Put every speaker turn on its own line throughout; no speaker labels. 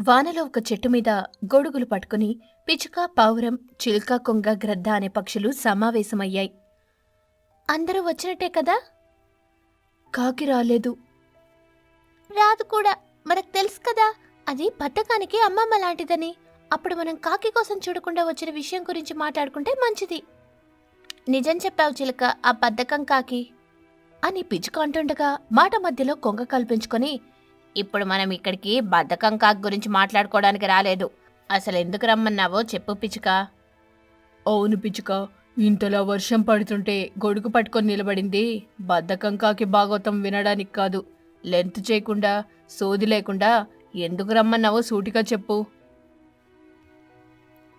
వానలో ఒక చెట్టు మీద గొడుగులు పట్టుకుని పిచుక పావురం చిలుక కొంగ గ్రద్ద అనే పక్షులు సమావేశమయ్యాయి. అందరూ వచ్చినట్టే కదా? కాకి రాలేదు. రాదు కూడా మనకు తెలుసు కదా? అది బద్ధకానికి అమ్మమ్మ లాంటిదని. అప్పుడు మనం కాకి కోసం చూడకుండా వచ్చిన విషయం గురించి మాట్లాడుకుంటే మంచిది. నిజం చెప్పావు చిలుక ఆ బద్ధకం కాకి అని పిచ్చుక అంటుండగా మాట మధ్యలో కొంగ కల్పించుకొని ఇప్పుడు మనం ఇక్కడికి బద్ధకం కాకి గురించి మాట్లాడుకోవడానికి రాలేదు. అసలు ఎందుకు రమ్మన్నావో చెప్పు పిచ్చుక. అవును పిచ్చుక. ఇంతలా వర్షం పడుతుంటే గొడుగు పట్టుకొని నిలబడింది బద్ధకం కాకి భాగవతం వినడానికి కాదు. లెంత్ చేయకుండా సోది లేకుండా ఎందుకు రమ్మన్నావో సూటిగా చెప్పు.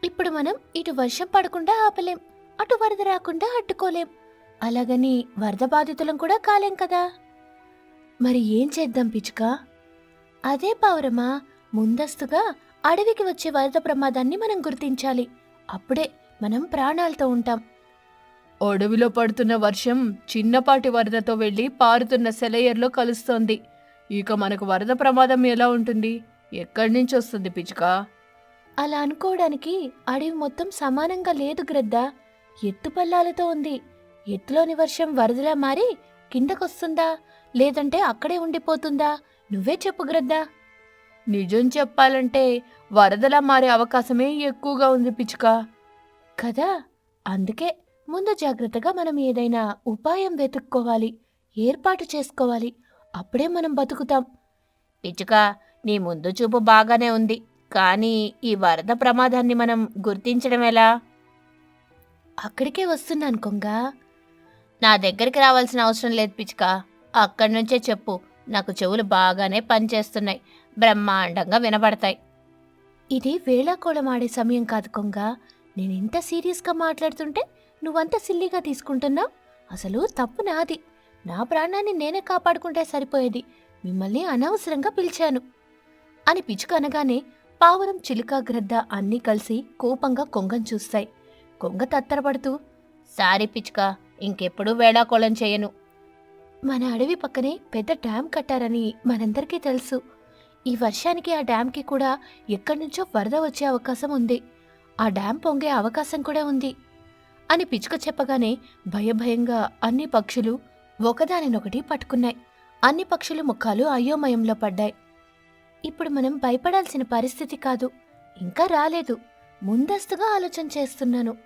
ఇప్పుడు మనం ఇటు వర్షం పడకుండా ఆపలేం అటు వరద రాకుండా అడ్డుకోలేం. అలాగని వరద బాధితులం కూడా కాలేం కదా? మరి ఏం చేద్దాం పిచ్చుక? అదే పావురమా? ముందస్తుగా అడవికి వచ్చే వరద ప్రమాదాన్ని మనం గుర్తించాలి. అప్పుడే మనం ప్రాణాలతో ఉంటాం. అడవిలో పడుతున్న వర్షం చిన్నపాటి వరదతో వెళ్ళి పారుతున్న సెలయర్లో కలుస్తోంది. ఇక మనకు వరద ప్రమాదం ఎలా ఉంటుంది? ఎక్కడి నుంచి వస్తుంది పిచ్చుక? అలా అనుకోవడానికి అడవి మొత్తం సమానంగా లేదు గ్రద్ద. ఎత్తుపల్లాలతో ఉంది. ఎత్తులోని వర్షం వరదలా మారి కిందకొస్తుందా? లేదంటే అక్కడే ఉండిపోతుందా? నువ్వే చెప్పు గ్రద్దా. నిజం చెప్పాలంటే వరదలా మారే అవకాశమే ఎక్కువగా ఉంది పిచ్చుక. కదా? అందుకే ముందు జాగ్రత్తగా మనం ఏదైనా ఉపాయం వెతుక్కోవాలి ఏర్పాటు చేసుకోవాలి. అప్పుడే మనం బతుకుతాం. పిచ్చుక నీ ముందు చూపు బాగానే ఉంది. కానీ ఈ వరద ప్రమాదాన్ని మనం గుర్తించడం ఎలా? అక్కడికే వస్తున్నాను కొంగ. నా దగ్గరికి రావాల్సిన అవసరం లేదు పిచ్చుక. అక్కడి నుంచే చెప్పు. నాకు చెవులు బాగానే పనిచేస్తున్నాయి. బ్రహ్మాండంగా వినబడతాయి. ఇది వేళాకోళం ఆడే సమయం కాదు కొంగ. నేను ఇంత సీరియస్గా మాట్లాడుతుంటే నువ్వంత సిల్లీగా తీసుకుంటున్నావు? అసలు తప్పు నాది. నా ప్రాణాన్ని నేనే కాపాడుకుంటే సరిపోయేది. మిమ్మల్ని అనవసరంగా పిలిచాను. అని పిచుక అనగానే పావురం చిలుక గ్రద్ద అన్నీ కలిసి కోపంగా కొంగను చూస్తాయి. కొంగ తత్తరపడుతూ సారీ పిచ్చుక ఇంకెప్పుడూ వేళాకోళం చేయను. మన అడవి పక్కనే పెద్ద డ్యాం కట్టారని మనందరికీ తెలుసు. ఈ వర్షానికి ఆ డ్యామ్కి కూడా ఎక్కడి నుంచో వరద వచ్చే అవకాశం ఉంది. ఆ డ్యాం పొంగే అవకాశం కూడా ఉంది. అని పిచ్చుక చెప్పగానే భయభయంగా అన్ని పక్షులు ఒకదానినొకటి పట్టుకున్నాయి. అన్ని పక్షుల ముఖాలు అయోమయంలో పడ్డాయి. ఇప్పుడు మనం భయపడాల్సిన పరిస్థితి కాదు. ఇంకా రాలేదు. ముందస్తుగా ఆలోచన చేస్తున్నాను.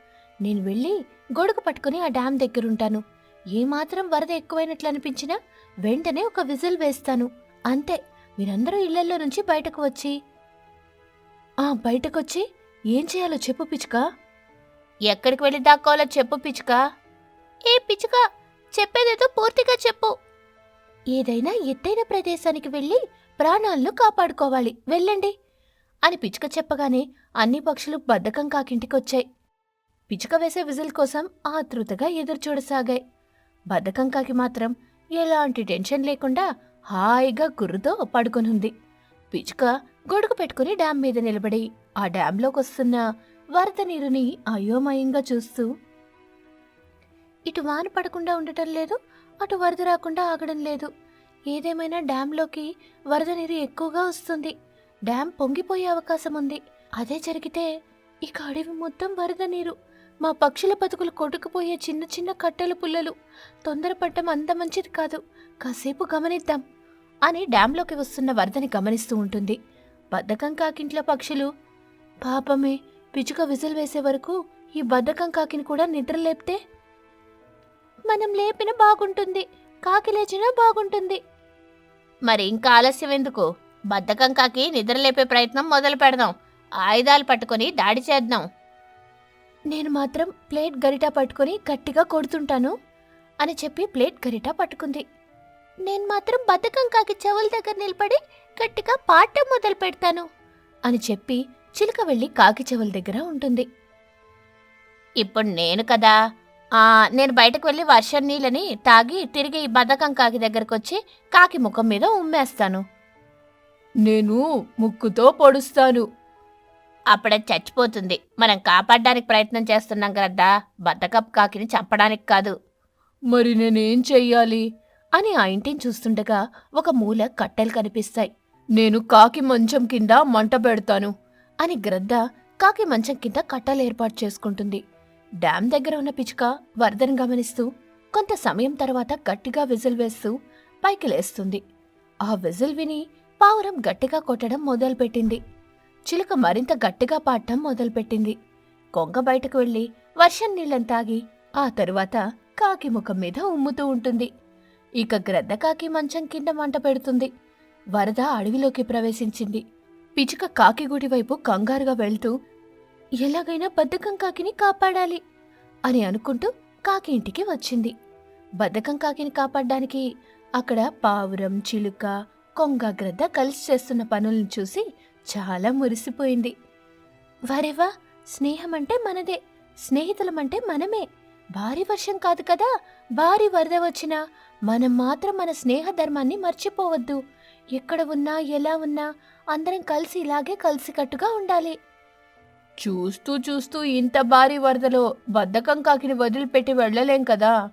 నేను వెళ్ళి గొడుగు పట్టుకుని ఆ డ్యాం దగ్గరుంటాను. ఏమాత్రం వరద ఎక్కువైనట్లు అనిపించినా వెంటనే ఒక విజిల్ వేస్తాను. అంతే మీరందరూ ఇళ్ళలో నుంచి బయటకు వచ్చి. ఆ బయటకొచ్చి ఏం చేయాలో చెప్పు పిచ్చుక. ఎక్కడికి వెళ్ళి దాక్కోవాలో చెప్పు పిచ్చుక. ఏ పిచ్చుక చెప్పేదేదో పూర్తిగా చెప్పు. ఏదైనా ఎత్తైన ప్రదేశానికి వెళ్ళి ప్రాణాలను కాపాడుకోవాలి వెళ్ళండి అని పిచ్చుక చెప్పగానే అన్ని పక్షులు బద్ధకం కాకింటికొచ్చాయి. పిచ్చుక వేసే విజిల్ కోసం ఆతృతగా ఎదురుచూడసాగాయి. బద్ధకం కాకి మాత్రం ఎలాంటి టెన్షన్ లేకుండా హాయిగా గుర్రుతో పడుకొనుంది. పిచ్చుక గొడుగు పెట్టుకుని డ్యామ్ మీద నిలబడి ఆ డ్యాంలోకి వస్తున్న వరద నీరుని అయోమయంగా చూస్తూ ఇటు వాన పడకుండా ఉండటం లేదు అటు వరద రాకుండా ఆగడం లేదు. ఏదేమైనా డ్యాంలోకి వరద నీరు ఎక్కువగా వస్తుంది. డ్యామ్ పొంగిపోయే అవకాశం ఉంది. అదే జరిగితే ఇక అడవి మొత్తం వరద నీరు. మా పక్షుల బతుకులు కొట్టుకుపోయే చిన్న చిన్న కట్టెల పుల్లలు. తొందరపడటం అంత మంచిది కాదు. కాసేపు గమనిద్దాం అని డ్యాంలోకి వస్తున్న వరదని గమనిస్తూ ఉంటుంది. బద్ధకం కాకింట్లో పక్షులు. పాపమే పిచుక విజిల్ వేసే వరకు ఈ బద్ధకం కాకిని కూడా నిద్ర లేపితే? మనం లేపిన బాగుంటుంది కాకి లేచినా బాగుంటుంది. మరి ఇంకా ఆలస్యం ఎందుకు? బద్ధకం కాకి నిద్రలేపే ప్రయత్నం మొదలు పెడదాం. ఆయుధాలు పట్టుకొని దాడి చేద్దాం. నేను మాత్రం ప్లేట్ గరిటా పట్టుకొని గట్టిగా కొడుతుంటాను అని చెప్పి ప్లేట్ గరిటా పట్టుకుంది. నేను మాత్రం బద్ధకం కాకి చెవుల దగ్గర నిలబడి గట్టిగా పాట మొదలు పెడతాను అని చెప్పి చిలుక వెళ్ళి కాకి చెవుల దగ్గర ఉంటుంది. ఇప్పుడు నేను కదా ఆ, నేను బయటకు వెళ్ళి వర్షం నీళ్ళని తాగి తిరిగి ఈ బద్ధకం కాకి దగ్గరకు వచ్చి కాకి ముఖం మీద ఉమ్మేస్తాను. నేను ముక్కుతో పొడుస్తాను. అప్పుడే చచ్చిపోతుంది. మనం కాపాడడానికి ప్రయత్నం చేస్తున్నాం కదా బద్దకప్ కాకిని చంపడానికి కాదు. మరి నేనేం చెయ్యాలి? అని ఆ ఇంటిని చూస్తుండగా ఒక మూల కట్టెలు కనిపిస్తాయి. నేను కాకి మంచం కింద మంట పెడతాను అని గ్రద్ద కాకి మంచం కింద కట్టలు ఏర్పాటు చేసుకుంటుంది. డ్యామ్ దగ్గర ఉన్న పిచ్చుక వరదను గమనిస్తూ కొంత సమయం తర్వాత గట్టిగా విజిల్ వేస్తూ పైకి లేస్తుంది. ఆ విజిల్ విని పావురం గట్టిగా కొట్టడం మొదలుపెట్టింది. చిలుక మరింత గట్టిగా పాడటం మొదలుపెట్టింది. కొంగ బయటకు వెళ్ళి వర్షం నీళ్ళని తాగి ఆ తరువాత కాకి ముఖం మీద ఉమ్ముతూ ఉంటుంది. ఇక గ్రద్ద కాకి మంచం కింద మంట పెడుతుంది. వరద అడవిలోకి ప్రవేశించింది. పిచుక కాకి గుడి వైపు కంగారుగా వెళ్తూ ఎలాగైనా బద్ధకం కాకిని కాపాడాలి అని అనుకుంటూ కాకి ఇంటికి వచ్చింది. బద్ధకం కాకిని కాపాడడానికి అక్కడ పావురం చిలుక కొంగ గ్రద్ద కలిసి చేస్తున్న పనులను చూసి చాలా మురిసిపోయింది. వరేవా? స్నేహం అంటే మనదే. స్నేహితులమంటే మనమే. భారీ వర్షం కాదు కదా? భారీ వరద వచ్చినా మనం మాత్రం మన స్నేహ ధర్మాన్ని మర్చిపోవద్దు. ఎక్కడ ఉన్నా ఎలా ఉన్నా అందరం కలిసి ఇలాగే కలిసికట్టుగా ఉండాలి. చూస్తూ చూస్తూ ఇంత భారీ వరదలో బద్ధకం కాకిని వదిలిపెట్టి వెళ్ళలేం కదా?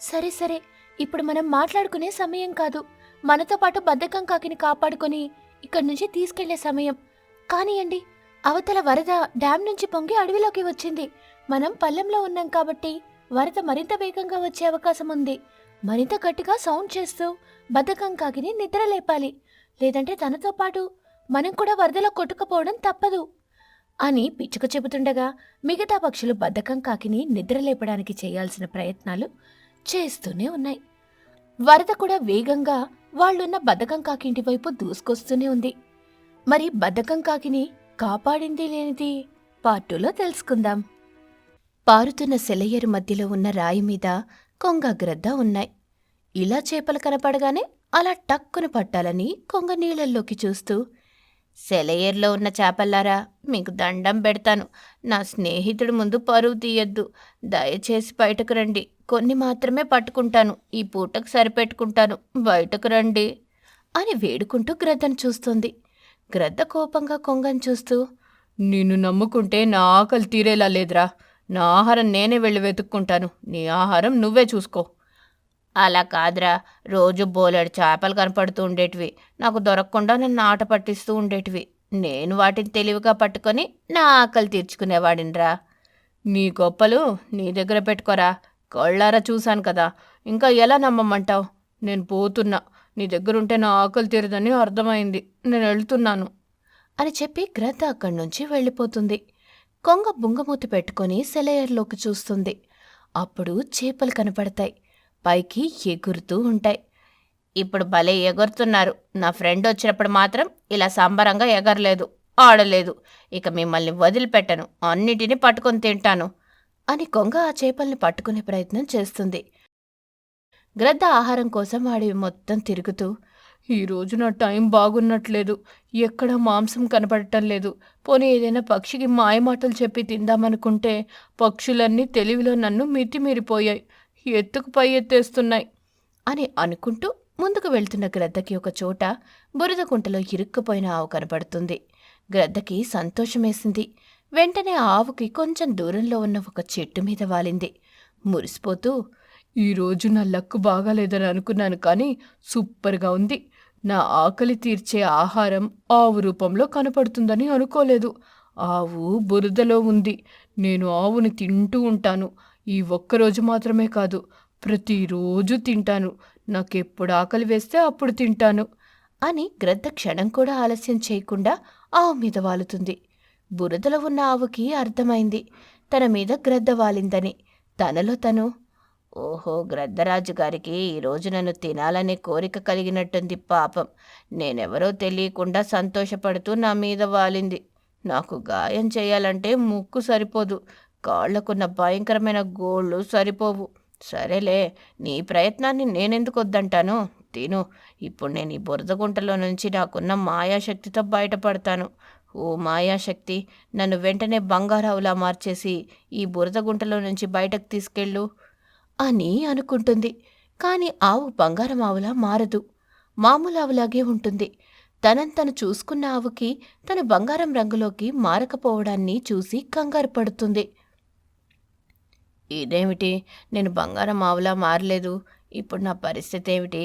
సరే సరే. ఇప్పుడు మనం మాట్లాడుకునే సమయం కాదు. మనతో పాటు బద్ధకం కాకిని కాపాడుకొని ఇక్కడి నుంచి తీసుకెళ్ళే సమయం. కానియండి అవతల వరద డ్యామ్ నుంచి పొంగి అడవిలోకి వచ్చింది. మనం పల్లెంలో ఉన్నాం కాబట్టి వరద మరింత వేగంగా వచ్చే అవకాశం ఉంది. మరింత గట్టిగా సౌండ్ చేస్తూ బద్ధకం కాకిని నిద్ర లేపాలి. లేదంటే తనతో పాటు మనం కూడా వరదలో కొట్టుకుపోవడం తప్పదు. అని పిచ్చుక చెబుతుండగా మిగతా పక్షులు బద్ధకం కాకిని నిద్ర లేపడానికి చేయాల్సిన ప్రయత్నాలు చేస్తూనే ఉన్నాయి. వరద కూడా వేగంగా వాళ్ళున్న బద్ధకం కాకింటి వైపు దూసుకొస్తూనే ఉంది. మరి బద్ధకం కాకిని కాపాడింది లేనిది పార్టులో తెలుసుకుందాం. పారుతున్న సెలయేరు మధ్యలో ఉన్న రాయి మీద కొంగ గ్రద్ద ఉన్నాయి. ఇలా చేపలు కనపడగానే అలా టక్కున పట్టాలని కొంగ నీళ్ళల్లోకి చూస్తూ సెలయేర్లో ఉన్న చేపల్లారా మీకు దండం పెడతాను. నా స్నేహితుడి ముందు పరువు తీయద్దు. దయచేసి బయటకు రండి. కొన్ని మాత్రమే పట్టుకుంటాను. ఈ పూటకు సరిపెట్టుకుంటాను. బయటకు రండి. అని వేడుకుంటూ గ్రద్దను చూస్తుంది. గ్రద్ద కోపంగా కొంగను చూస్తూ నిన్ను నమ్ముకుంటే నా ఆకలి తీరేలా లేదురా. నా ఆహారం నేనే వెళ్ళి వెతుక్కుంటాను. నీ ఆహారం నువ్వే చూసుకో. అలా కాదురా. రోజు బోలెడు చేపలు కనపడుతూ ఉండేటివి. నాకు దొరకకుండా నన్ను ఆట పట్టిస్తూ ఉండేటివి. నేను వాటిని తెలివిగా పట్టుకొని నా ఆకలి తీర్చుకునేవాడినిరా. నీ గొప్పలు నీ దగ్గర పెట్టుకోరా. కళ్ళారా చూశాను కదా. ఇంకా ఎలా నమ్మమంటావు? నేను పోతున్నా. నీ దగ్గరుంటే నా ఆకలి తీరదని అర్థమైంది. నేను వెళ్తున్నాను అని చెప్పి గ్రద్ద అక్కడి నుంచి వెళ్ళిపోతుంది. కొంగ బుంగమూతి పెట్టుకొని సెలయర్లోకి చూస్తుంది. అప్పుడు చేపలు కనపడతాయి. పైకి ఎగురుతూ ఉంటాయి. ఇప్పుడు భలే ఎగురుతున్నారు. నా ఫ్రెండ్ వచ్చినప్పుడు మాత్రం ఇలా సంబరంగా ఎగరలేదు ఆడలేదు. ఇక మిమ్మల్ని వదిలిపెట్టను. అన్నిటినీ పట్టుకొని తింటాను. అని కొంగ ఆ చేపల్ని పట్టుకునే ప్రయత్నం చేస్తుంది. గ్రద్ద ఆహారం కోసం వాడి మొత్తం తిరుగుతూ ఈరోజు నా టైం బాగున్నట్లేదు. ఎక్కడ మాంసం కనపడటం లేదు. పోనీ ఏదైనా పక్షికి మాయమాటలు చెప్పి తిందామనుకుంటే పక్షులన్నీ తెలివిలో నన్ను మితిమీరిపోయాయి. ఎత్తుకు పై ఎత్తేస్తున్నాయి. అని అనుకుంటూ ముందుకు వెళ్తున్న గ్రద్దకి ఒక చోట బురద కుంటలో ఇరుక్కుపోయిన ఆవు కనపడుతుంది. గ్రద్దకి సంతోషమేసింది. వెంటనే ఆవుకి కొంచెం దూరంలో ఉన్న ఒక చెట్టు మీద వాలింది. మురిసిపోతూ ఈరోజు నా లక్కు బాగాలేదని అనుకున్నాను కానీ సూపర్గా ఉంది. నా ఆకలి తీర్చే ఆహారం ఆవు రూపంలో కనపడుతుందని అనుకోలేదు. ఆవు బురదలో ఉంది. నేను ఆవుని తింటూ ఉంటాను. ఈ ఒక్కరోజు మాత్రమే కాదు ప్రతిరోజు తింటాను. నాకెప్పుడు ఆకలి వేస్తే అప్పుడు తింటాను అని గ్రద్ద క్షణం కూడా ఆలస్యం చేయకుండా ఆవు మీద వాలుతుంది. బురదలో ఉన్న ఆవుకి అర్థమైంది. తన మీద గ్రద్ద వాలిందని. తనలో తను ఓహో గ్రద్దరాజు గారికి ఈరోజు నన్ను తినాలనే కోరిక కలిగినట్టుంది పాపం. నేనెవరో తెలియకుండా సంతోషపడుతూ నా మీద వాలింది. నాకు గాయం చేయాలంటే ముక్కు సరిపోదు. కాళ్ళకున్న భయంకరమైన గోళ్ళు సరిపోవు. సరేలే నీ ప్రయత్నాన్ని నేనెందుకు వద్దంటాను తిను. ఇప్పుడు నేను ఈ బురద గుంటలో నుంచి నాకున్న మాయాశక్తితో బయటపడతాను. ఓ మాయాశక్తి నన్ను వెంటనే బంగారావులా మార్చేసి ఈ బురద గుంటలో నుంచి బయటకు తీసుకెళ్ళు అని అనుకుంటుంది. కానీ ఆవు బంగారం ఆవులా మారదు. మామూలు ఆవులాగే ఉంటుంది. తనంతను చూసుకున్న ఆవుకి తను బంగారం రంగులోకి మారకపోవడాన్ని చూసి కంగారు పడుతుంది. ఇదేమిటి? నేను బంగారం ఆవులా మారలేదు. ఇప్పుడు నా పరిస్థితి ఏమిటి?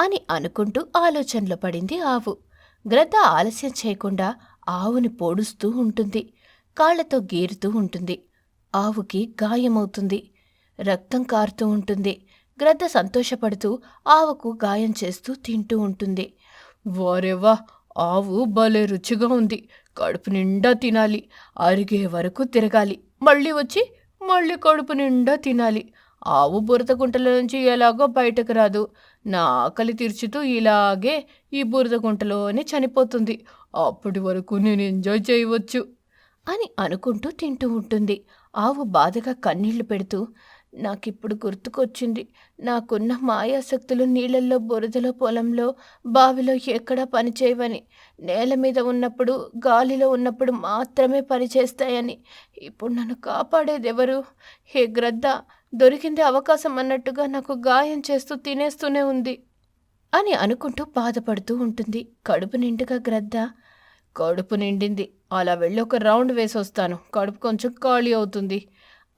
అని అనుకుంటూ ఆలోచనలో పడింది ఆవు. గ్రద్ద ఆలస్యం చేయకుండా ఆవుని పొడుస్తూ ఉంటుంది కాళ్ళతో గీరుతూ ఉంటుంది. ఆవుకి గాయమవుతుంది. రక్తం కారుతూ ఉంటుంది. గ్రద్ద సంతోషపడుతూ ఆవుకు గాయం చేస్తూ తింటూ ఉంటుంది. వారేవా ఆవు భలే రుచిగా ఉంది. కడుపు నిండా తినాలి. అరిగే వరకు తిరగాలి. మళ్ళీ వచ్చి మళ్ళీ కడుపు నిండా తినాలి. ఆవు బురద గుంటల నుంచి ఎలాగో బయటకు రాదు. నా ఆకలి తీర్చుతూ ఇలాగే ఈ బురద గుంటలోనే చనిపోతుంది. అప్పటి వరకు నేను ఎంజాయ్ చేయవచ్చు అని అనుకుంటూ తింటూ ఉంటుంది. ఆవు బాధగా కన్నీళ్ళు పెడుతూ నాకిప్పుడు గుర్తుకొచ్చింది. నాకున్న మాయాశక్తులు నీళ్ళల్లో బురదలో పొలంలో బావిలో ఎక్కడా పనిచేయవని. నేల మీద ఉన్నప్పుడు గాలిలో ఉన్నప్పుడు మాత్రమే పనిచేస్తాయని. ఇప్పుడు నన్ను కాపాడేదెవరు? హే గ్రద్ద దొరికింది అవకాశం అన్నట్టుగా నాకు గాయం చేస్తూ తినేస్తూనే ఉంది అని అనుకుంటూ బాధపడుతూ ఉంటుంది. కడుపు నిండుగా గ్రద్ద. కడుపు నిండింది. అలా వెళ్ళి ఒక రౌండ్ వేసి వస్తాను కడుపు కొంచెం ఖాళీ అవుతుంది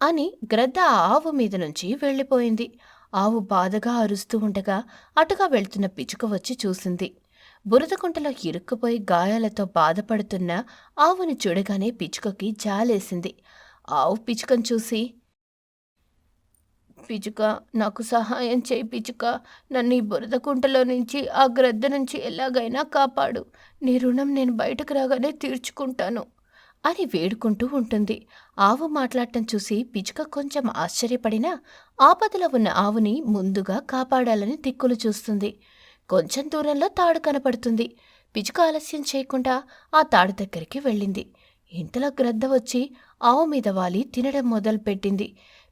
అని గ్రద్ద ఆవు మీద నుంచి వెళ్ళిపోయింది. ఆవు బాధగా అరుస్తూ ఉండగా అటుగా వెళ్తున్న పిచుక వచ్చి చూసింది. బురదకుంటలో ఇరుక్కుపోయి గాయాలతో బాధపడుతున్న ఆవుని చూడగానే పిచుకకి జాలేసింది. ఆవు పిచుకను చూసి పిచుక నాకు సహాయం చేయి పిచుక నన్ను ఈ బురద కుంటలో నుంచి ఆ గ్రద్ద నుంచి ఎలాగైనా కాపాడు. నీ రుణం నేను బయటకు రాగానే తీర్చుకుంటాను అని వేడుకుంటూ ఉంటుంది. ఆవు మాట్లాడటం చూసి పిచుక కొంచెం ఆశ్చర్యపడినా ఆపదలో ఉన్న ఆవుని ముందుగా కాపాడాలని దిక్కులు చూస్తుంది. కొంచెం దూరంలో తాడు కనపడుతుంది. పిచుక ఆలస్యం చేయకుండా ఆ తాడు దగ్గరికి వెళ్ళింది. ఇంతలో గ్రద్ద వచ్చి ఆవు మీద వాలి తినడం మొదలుపెట్టింది.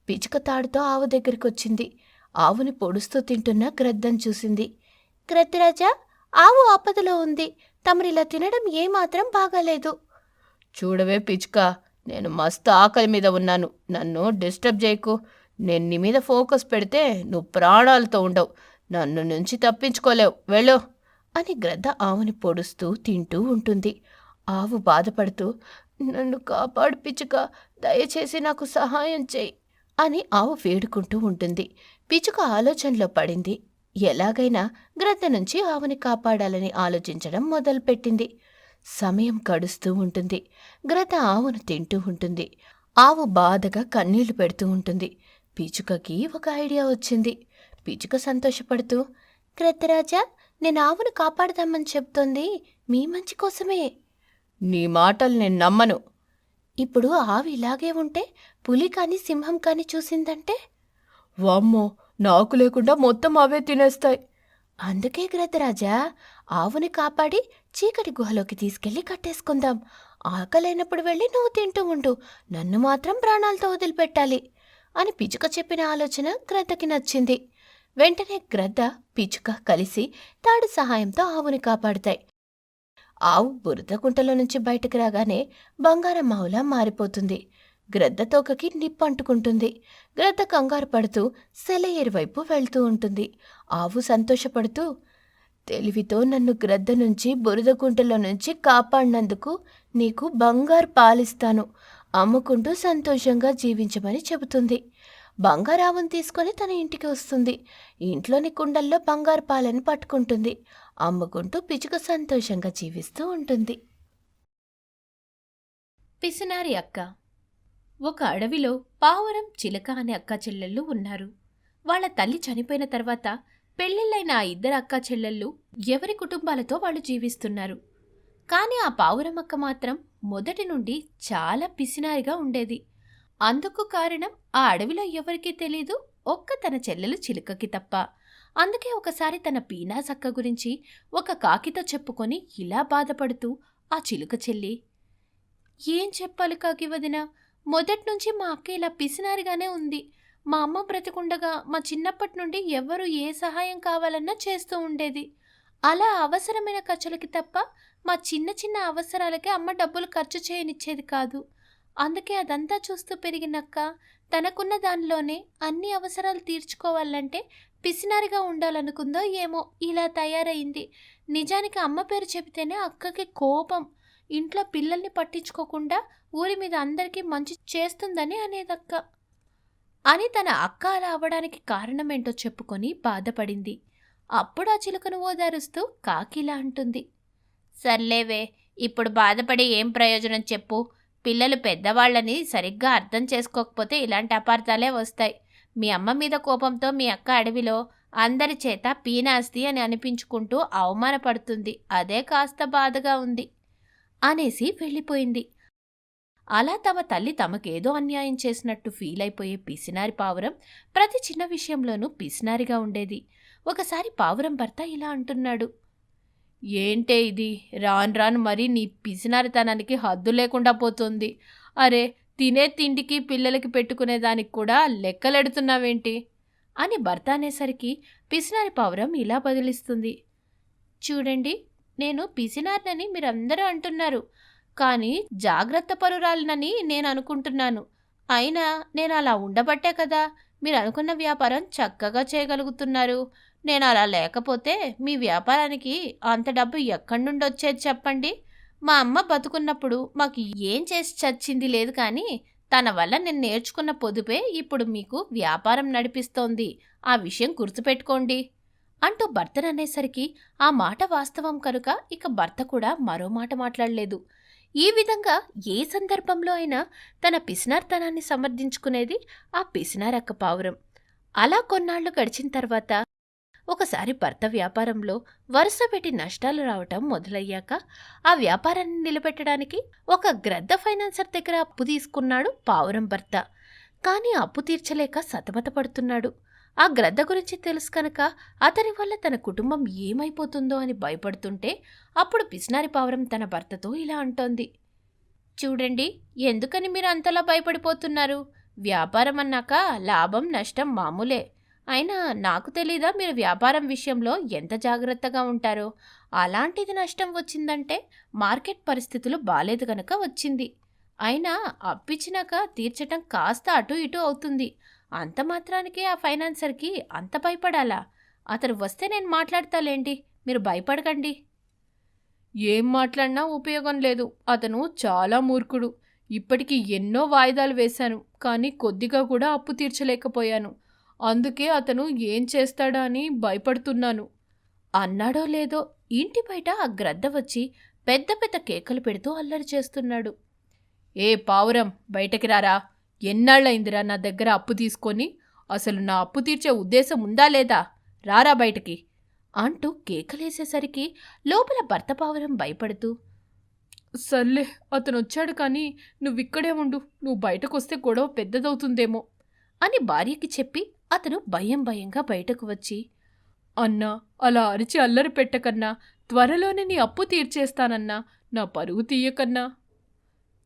పిచుక తాడుతో ఆవు దగ్గరికి వచ్చింది ఆవుని పొడుస్తూ తింటున్న గ్రద్దం చూసింది. గ్రద్దరాజా ఆవు ఆపదలో ఉంది. తమరిలా తినడం ఏమాత్రం బాగాలేదు. చూడవే పిచ్చుక నేను మస్తు ఆకలి మీద ఉన్నాను. నన్ను డిస్టర్బ్ చేయకు. నేను నీ మీద ఫోకస్ పెడితే నువ్వు ప్రాణాలతో ఉండవు. నన్ను నుంచి తప్పించుకోలేవు. వెళ్ళు అని గ్రద్ద ఆవుని పొడుస్తూ తింటూ ఉంటుంది. ఆవు బాధపడుతూ నన్ను కాపాడు పిచ్చుక దయచేసి నాకు సహాయం చేయి. అని ఆవు వేడుకుంటూ ఉంటుంది. పిచ్చుక ఆలోచనలో పడింది. ఎలాగైనా గ్రద్ద నుంచి ఆవుని కాపాడాలని ఆలోచించడం మొదలుపెట్టింది. సమయం గడుస్తూ ఉంటుంది. గ్రత ఆవును తింటూ ఉంటుంది. ఆవు బాధగా కన్నీళ్ళు పెడుతూ ఉంటుంది. పిచుకకి ఒక ఐడియా వచ్చింది. పిచుక సంతోషపడుతూ గ్రద్దరాజా నేను ఆవును కాపాడదామని చెప్తోంది. మీ మంచి కోసమే. నీ మాటలు నేను నమ్మను. ఇప్పుడు ఆవు ఇలాగే ఉంటే పులి కాని సింహం కాని చూసిందంటే? వామ్మో నాకు లేకుండా మొత్తం అవే తినేస్తాయి. అందుకే గ్రద్దరాజా ఆవుని కాపాడి చీకటి గుహలోకి తీసుకెళ్ళి కట్టేసుకుందాం. ఆకలైనప్పుడు వెళ్ళి నువ్వు తింటూ ఉండు. నన్ను మాత్రం ప్రాణాలతో వదిలిపెట్టాలి అని పిచుక చెప్పిన ఆలోచన గ్రద్దకి నచ్చింది. వెంటనే గ్రద్ద పిచుక కలిసి తాడు సహాయంతో ఆవుని కాపాడుతాయి. ఆవు బురద కుంటలో నుంచి బయటకు రాగానే బంగారం ఆవులా మారిపోతుంది. గ్రద్ద తోకకి నిప్పు అంటుకుంటుంది. గ్రద్ద కంగారు పడుతూ సెలయేరు వైపు వెళ్తూ ఉంటుంది. ఆవు సంతోషపడుతూ తెలివితో నన్ను గ్రద్ద నుంచి బురద గుంటలో నుంచి కాపాడినందుకు నీకు బంగారు పాలిస్తాను. అమ్ముకుంటూ సంతోషంగా జీవించమని చెబుతుంది. బంగారావును తీసుకొని తన ఇంటికి వస్తుంది. ఇంట్లోని కుండల్లో బంగారు పాలను పట్టుకుంటుంది. అమ్ముకుంటూ పిచుక సంతోషంగా జీవిస్తూ ఉంటుంది.
పిసినారి అక్క ఒక అడవిలో పావురం చిలక అనే అక్కాచెల్లెళ్ళు ఉన్నారు. వాళ్ళ తల్లి చనిపోయిన తర్వాత పెళ్ళిళ్ళైన ఆ ఇద్దరు అక్కాచెల్లెళ్ళు ఎవరి కుటుంబాలతో వాళ్ళు జీవిస్తున్నారు. కానీ ఆ పావురం అక్క మాత్రం మొదటి నుండి చాలా పిసినారిగా ఉండేది. అందుకు కారణం ఆ అడవిలో ఎవరికీ తెలీదు ఒక్క తన చెల్లెలు చిలుకకి తప్ప. అందుకే ఒకసారి తన పీనాస్ అక్క గురించి ఒక కాకితో చెప్పుకొని ఇలా బాధపడుతూ ఆ చిలుక చెల్లి ఏం చెప్పాలి కాకి వదిన? మొదట్నుంచి మా అక్క ఇలా పిసినారిగానే ఉంది. మా అమ్మ బ్రతికుండగా మా చిన్నప్పటి నుండి ఎవ్వరూ ఏ సహాయం కావాలన్నా చేస్తూ ఉండేది. అలా అవసరమైన ఖర్చులకి తప్ప మా చిన్న చిన్న అవసరాలకే అమ్మ డబ్బులు ఖర్చు చేయనిచ్చేది కాదు. అందుకే అదంతా చూస్తూ పెరిగినక్క తనకున్న దానిలోనే అన్ని అవసరాలు తీర్చుకోవాలంటే పిసినారిగా ఉండాలనుకుందో ఏమో ఇలా తయారైంది. నిజానికి అమ్మ పేరు చెబితేనే అక్కకి కోపం ఇంట్లో పిల్లల్ని పట్టించుకోకుండా ఊరి మీద అందరికీ మంచి చేస్తుందని అనేదక్క. అని తన అక్క అలా అవ్వడానికి కారణమేంటో చెప్పుకొని బాధపడింది. అప్పుడు ఆ చిలుకను ఓదారుస్తూ కాకిలా అంటుంది. సర్లేవే ఇప్పుడు బాధపడి ఏం ప్రయోజనం చెప్పు. పిల్లలు పెద్దవాళ్ళని సరిగ్గా అర్థం చేసుకోకపోతే ఇలాంటి అపార్థాలే వస్తాయి. మీ అమ్మ మీద కోపంతో మీ అక్క అడవిలో అందరి చేత పీనాస్తి అని అనిపించుకుంటూ అవమానపడుతుంది. అదే కాస్త బాధగా ఉంది. అనేసి వెళ్ళిపోయింది. అలా తమ తల్లి తమకేదో అన్యాయం చేసినట్టు ఫీల్ అయిపోయే పిసినారి పావురం ప్రతి చిన్న విషయంలోనూ పిసినారిగా ఉండేది. ఒకసారి పావురం భర్త ఇలా అంటున్నాడు. ఏంటే ఇది? రాను రాను మరీ నీ పిసినారితనానికి హద్దు లేకుండా పోతుంది. అరే తినే తిండికి పిల్లలకి పెట్టుకునే దానికి కూడా లెక్కలెడుతున్నావేంటి? అని భర్త అనేసరికి పిసినారి పావురం ఇలా బదిలిస్తుంది. చూడండి నేను పిసినార్నని మీరందరూ అంటున్నారు. కానీ జాగ్రత్త పరురాలనని నేను అనుకుంటున్నాను. అయినా నేను అలా ఉండబట్టే కదా మీరు అనుకున్న వ్యాపారం చక్కగా చేయగలుగుతున్నారు. నేను అలా లేకపోతే మీ వ్యాపారానికి అంత డబ్బు ఎక్కడి నుండి వచ్చేది చెప్పండి? మా అమ్మ బతుకున్నప్పుడు మాకు ఏం చేసి చచ్చింది లేదు కానీ తన వల్ల నేను నేర్చుకున్న పొదుపే ఇప్పుడు మీకు వ్యాపారం నడిపిస్తోంది. ఆ విషయం గుర్తుపెట్టుకోండి. అంటూ భర్తననేసరికి ఆ మాట వాస్తవం కనుక ఇక భర్త కూడా మరో మాట మాట్లాడలేదు. ఈ విధంగా ఏ సందర్భంలో అయినా తన పిసినార్తనాన్ని సమర్థించుకునేది ఆ పిసినారక్క పావురం. అలా కొన్నాళ్ళు గడిచిన తర్వాత ఒకసారి భర్త వ్యాపారంలో వరుస పెట్టి నష్టాలు రావటం మొదలయ్యాక ఆ వ్యాపారాన్ని నిలబెట్టడానికి ఒక గ్రద్ద ఫైనాన్సర్ దగ్గర అప్పు తీసుకున్నాడు పావురం భర్త. కానీ అప్పు తీర్చలేక సతమతపడుతున్నాడు. ఆ గ్రద్ద గురించి తెలుసు కనుక అతని వల్ల తన కుటుంబం ఏమైపోతుందో అని భయపడుతుంటే అప్పుడు పిసినారి పావురం తన భర్తతో ఇలా అంటోంది. చూడండి ఎందుకని మీరు అంతలా భయపడిపోతున్నారు? వ్యాపారం అన్నాక లాభం నష్టం మామూలే. అయినా నాకు తెలీదా మీరు వ్యాపారం విషయంలో ఎంత జాగ్రత్తగా ఉంటారో? అలాంటిది నష్టం వచ్చిందంటే మార్కెట్ పరిస్థితులు బాలేదు కనుక వచ్చింది. అయినా అప్పిచ్చినాక తీర్చటం కాస్త అటు ఇటు అవుతుంది. అంత మాత్రానికి ఆ ఫైనాన్సర్కి అంత భయపడాలా? అతను వస్తే నేను మాట్లాడతాలేండి మీరు భయపడకండి. ఏం మాట్లాడినా ఉపయోగం లేదు. అతను చాలా మూర్ఖుడు. ఇప్పటికి ఎన్నో వాయిదాలు వేశాను. కానీ కొద్దిగా కూడా అప్పు తీర్చలేకపోయాను. అందుకే అతను ఏం చేస్తాడా అని భయపడుతున్నాను. అన్నాడో లేదో ఇంటి బయట ఆ గ్రద్ద వచ్చి పెద్ద పెద్ద కేకలు పెడుతూ అల్లరి చేస్తున్నాడు. ఏ పావురం బయటకి రారా? ఎన్నాళ్ళైందిరా నా దగ్గర అప్పు తీసుకొని? అసలు నా అప్పు తీర్చే ఉద్దేశం ఉందా లేదా? రారా బయటికి. అంటూ కేకలేసేసరికి లోపల భర్త పావురం భయపడుతూ సర్లే అతను వచ్చాడు కానీ నువ్విక్కడే ఉండు నువ్వు బయటకొస్తే గొడవ పెద్దదవుతుందేమో అని భార్యకి చెప్పి అతను భయం భయంగా బయటకు వచ్చి అన్నా అలా అరిచి అల్లరి పెట్టకన్నా త్వరలోనే నీ అప్పు తీర్చేస్తానన్నా నా పరువు తీయకన్నా.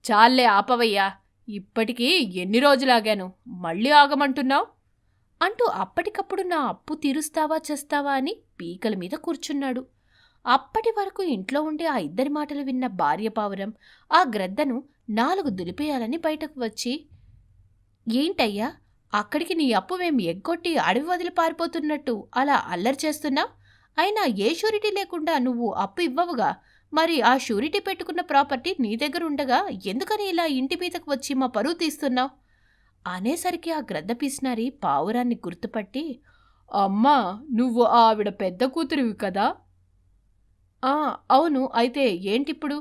చాలే ఆపవయ్యా ఇప్పటికీ ఎన్ని రోజులాగాను మళ్ళీ ఆగమంటున్నావు? అంటూ అప్పటికప్పుడు నా అప్పు తీరుస్తావా చేస్తావా అని పీకల మీద కూర్చున్నాడు. అప్పటి వరకు ఇంట్లో ఉండే ఆ ఇద్దరి మాటలు విన్న భార్య పావురం ఆ గ్రద్దను నాలుగు దులిపేయాలని బయటకు వచ్చి ఏంటయ్యా అక్కడికి నీ అప్పు మేం ఎగ్గొట్టి అడవి వదిలి పారిపోతున్నట్టు అలా అల్లరి చేస్తున్నా అయినా ఏ షూరిటీ లేకుండా నువ్వు అప్పు ఇవ్వవుగా? మరి ఆ షూరిటీ పెట్టుకున్న ప్రాపర్టీ నీ దగ్గర ఉండగా ఎందుకని ఇలా ఇంటి మీదకు వచ్చి మా పరువు తీస్తున్నావు? అనేసరికి ఆ గ్రద్ద పీసినారి పావురాన్ని గుర్తుపట్టి అమ్మా నువ్వు ఆవిడ పెద్ద కూతురివి కదా? ఆ అవును. అయితే ఏంటిప్పుడు?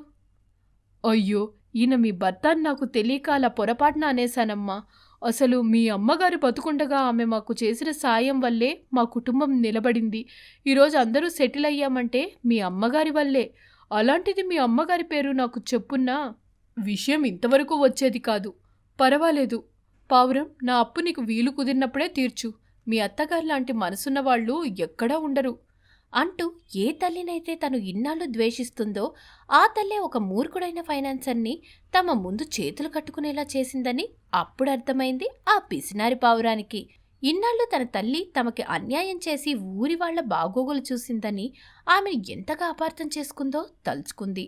అయ్యో ఈయన మీ భర్త అని నాకు తెలియక అలా పొరపాటున అనేశానమ్మా. అసలు మీ అమ్మగారు బతుకుండగా ఆమె మాకు చేసిన సాయం వల్లే మా కుటుంబం నిలబడింది. ఈరోజు అందరూ సెటిల్ అయ్యామంటే మీ అమ్మగారి వల్లే. అలాంటిది మీ అమ్మగారి పేరు నాకు చెప్పున్నా విషయం ఇంతవరకు వచ్చేది కాదు. పర్వాలేదు. పావురం నా అప్పు నీకు వీలు కుదిరినప్పుడే తీర్చు. మీ అత్తగారు లాంటి మనసున్న వాళ్ళు ఎక్కడా ఉండరు. అంటూ ఏ తల్లినైతే తను ఇన్నాళ్ళు ద్వేషిస్తుందో ఆ తల్లే ఒక మూర్ఖుడైన ఫైనాన్సర్ని తమ ముందు చేతులు కట్టుకునేలా చేసిందని అప్పుడు అర్థమైంది ఆ పిసినారి పావురానికి. ఇన్నాళ్ళు తన తల్లి తమకి అన్యాయం చేసి ఊరి వాళ్ళ బాగోగులు చూసిందని ఆమెను ఎంతగా అపార్థం చేసుకుందో తలుచుకుంది.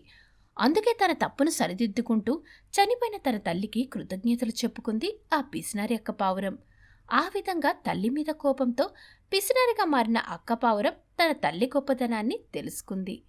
అందుకే తన తప్పును సరిదిద్దుకుంటూ చనిపోయిన తన తల్లికి కృతజ్ఞతలు చెప్పుకుంది ఆ పిసినారి అక్క పావురం. ఆ విధంగా తల్లి మీద కోపంతో పిసినారిగా మారిన అక్క పావురం తన తల్లి గొప్పతనాన్ని తెలుసుకుంది.